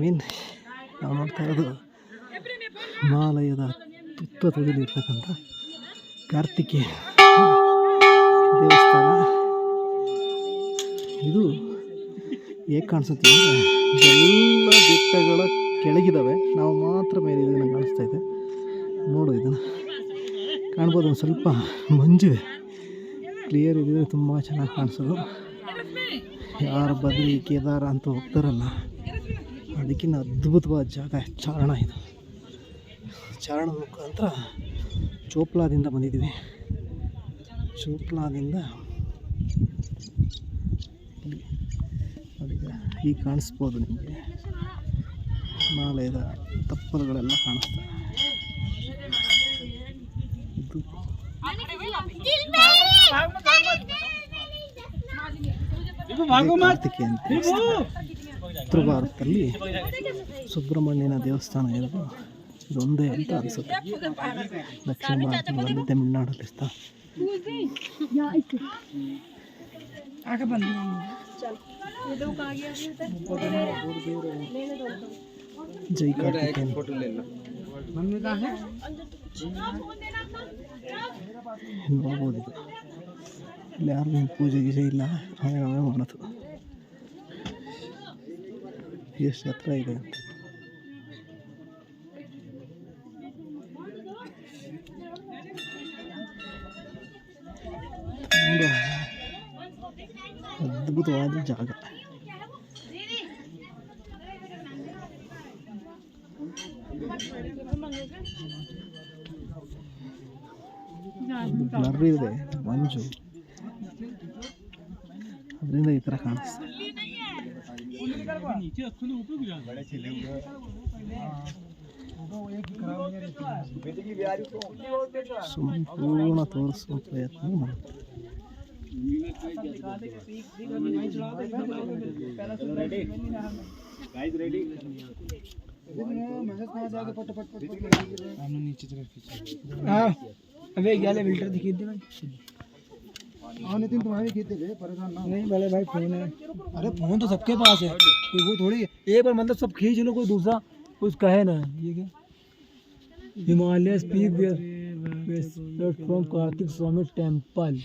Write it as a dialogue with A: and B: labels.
A: ಮೀನ್ ನಾವು ನೋಡ್ತಾ ಇರೋದು ಹಿಮಾಲಯದ ತುತ್ತ ತುದಿಲಿರ್ತಕ್ಕಂಥ ಕಾರ್ತಿಕೇಯ ದೇವಸ್ಥಾನ. ಇದು ಹೇಗೆ ಕಾಣಿಸುತ್ತೆ ಅಂದರೆ ಎಲ್ಲ ಬೆಟ್ಟಗಳ ಕೆಳಗಿದ್ದಾವೆ ನಾವು ಮಾತ್ರ ಮೇಲೆ ಇದನ್ನು ಕಾಣಿಸ್ತಾ ಇದೆ. ನೋಡು ಇದನ್ನು. ಕಾಣ್ಬೋದು ಒಂದು ಸ್ವಲ್ಪ ಮಂಜಿದೆ ಕ್ಲಿಯರ್ ಇದ್ದರೆ ತುಂಬ ಚೆನ್ನಾಗಿ ಕಾಣಿಸೋದು. ಯಾರು ಬದ್ರಿ ಕೇದಾರ ಅಂತ ಹೋಗ್ತಾರಲ್ಲ. ಅದಕ್ಕಿಂತ ಅದ್ಭುತವಾದ ಜಾಗ ಚಾರಣ ಇದು. ಚಾರಣ ಮುಖಾಂತರ ಚೋಪ್ಲಾದಿಂದ ಬಂದಿದ್ದೀವಿ. ಚೋಪ್ಲಾದಿಂದ ಅದಕ್ಕೆ ಈ ಈಗ ಕಾಣಿಸ್ಬೋದು ನಿಮಗೆ. ಹಿಮಾಲಯದ ತಪ್ಪಲುಗಳೆಲ್ಲ ಕಾಣಿಸ್ತಾರೆ ಇದು. ಕಾರ್ತಿಕೆ ಅಂತ. ಉತ್ತರ ಭಾರತದಲ್ಲಿ ಸುಬ್ರಹ್ಮಣ್ಯನ ದೇವಸ್ಥಾನ ಇರೋದು. ಇದೊಂದೇ ಅಂತ ಅನಿಸುತ್ತೆ. ದಕ್ಷಿಣ ಭಾರತದಲ್ಲಿ ತಮಿಳುನಾಡಲ್ಲಿ ದೇವಸ್ಥಾನ ಜೈ ಕಾರ್ತಿಕೇಯನ್. ನೋಡ್ಬೋದು ಇದು. ಇಲ್ಲಿ ಯಾರು ಪೂಜೆ ಗೀಜೆ ಇಲ್ಲ? ಹಾಗೆ ನಾವೇ ಮಾಡೋದು. ಎಷ್ಟು ಹತ್ರ ಇದೆ ಅಂತ ತುಂಬ ಅದ್ಭುತವಾದ ಜಾಗ ಬ್ಲರ್ ಇದೆ ಮಂಜು ಅದರಿಂದ ಈ ಥರ ಕಾಣಿಸ್ತದೆ ಸಂಪೂರ್ಣ ತೋರಿಸುವ ಪ್ರಯತ್ನ ಮಾಡ್ತಾರೆ
B: अबे क्या ले फिल्टर दिखी दे भाई
C: हाँ नितिन तुम्हारे खेत है परेशान ना
B: नहीं भले भाई फ़ोन है। अरे फ़ोन तो सबके पास है। कोई वो थोड़ी एक बार मतलब सब खींच लो कोई दूसरा कुछ कहे ना। ये क्या? Himalaya speak from Kartik Swami temple